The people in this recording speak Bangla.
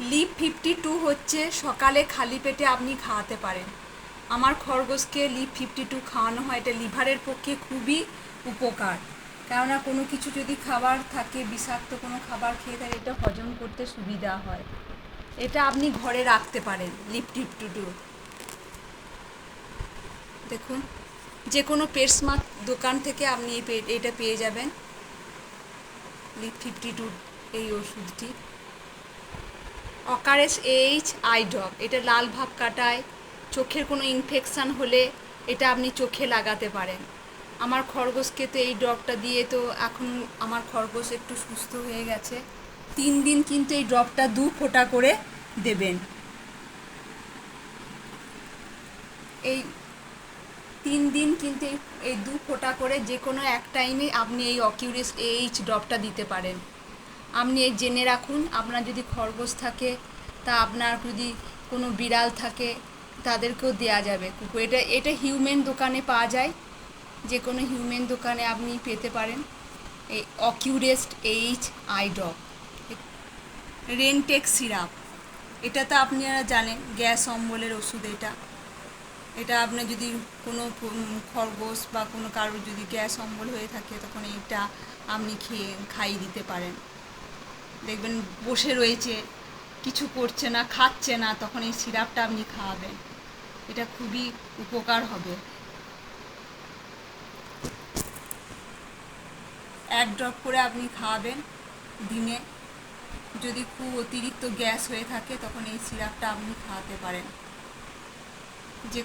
লিপ ফিফটি টু হচ্ছে সকালে খালি পেটে আপনি খাওয়াতে পারেন। আমার খরগোশকে লিপ ফিফটি টু খাওয়ানো হয়, এটা লিভারের পক্ষে খুবই উপকার। কেননা কোনো কিছু যদি খাবার থাকে, বিষাক্ত কোনো খাবার খেয়ে থাকে এটা হজম করতে সুবিধা হয়। এটা আপনি ঘরে রাখতে পারেন লিপ ফিফটি টু দেখুন যে কোনো পেটসমার্ট দোকান থেকে আপনি এই এটা পেয়ে যাবেন। লিপ ফিফটি টু এই ওষুধটি। অকারেস এইচ আই ড্রপ এটা লাল ভাব কাটায়, চোখের কোনো ইনফেকশান হলে এটা আপনি চোখে লাগাতে পারেন। আমার খরগোশকে তো এই ড্রপটা দিয়ে তো এখন আমার খরগোশ একটু সুস্থ হয়ে গেছে। তিন দিন কিন্তু এই ড্রপটা দু ফোঁটা করে দেবেন। এই তিন দিন কিন্তু এই- দু ফোঁটা করে যে কোনো এক টাইমে আপনি এই অকিউরিস এইচ ড্রপটা দিতে পারেন। আপনি এই জেনে রাখুন, আপনার যদি খরগোশ থাকে, তা আপনার যদি কোনো বিড়াল থাকে, তাদেরকেও দেয়া যাবে কুকুর। এটা এটা হিউম্যান দোকানে পাওয়া যায়, যে কোনো হিউম্যান দোকানে আপনি পেতে পারেন। এই অকিউরেস্ট এইচ আই ড্রপ রেনটেক সিরাপ এটা তো আপনারা জানেন, গ্যাস অম্বলের ওষুধ এটা। এটা আপনার যদি কোনো খরগোশ বা কোনো কারোর যদি গ্যাস অম্বল হয়ে থাকে, তখন এটা আপনি খেয়ে, খাইয়ে দিতে পারেন। দেখবেন বসে রয়েছে, কিছু করছে না, খাচ্ছে না, তখন এই সিরাপটা আপনি খাওয়াবেন। এটা খুবই উপকার হবে। এক ড্রপ করে আপনি খাওয়াবেন দিনে। যদি খুব অতিরিক্ত গ্যাস হয়ে থাকে, তখন এই সিরাপটা আপনি খাওয়াতে পারেন। যে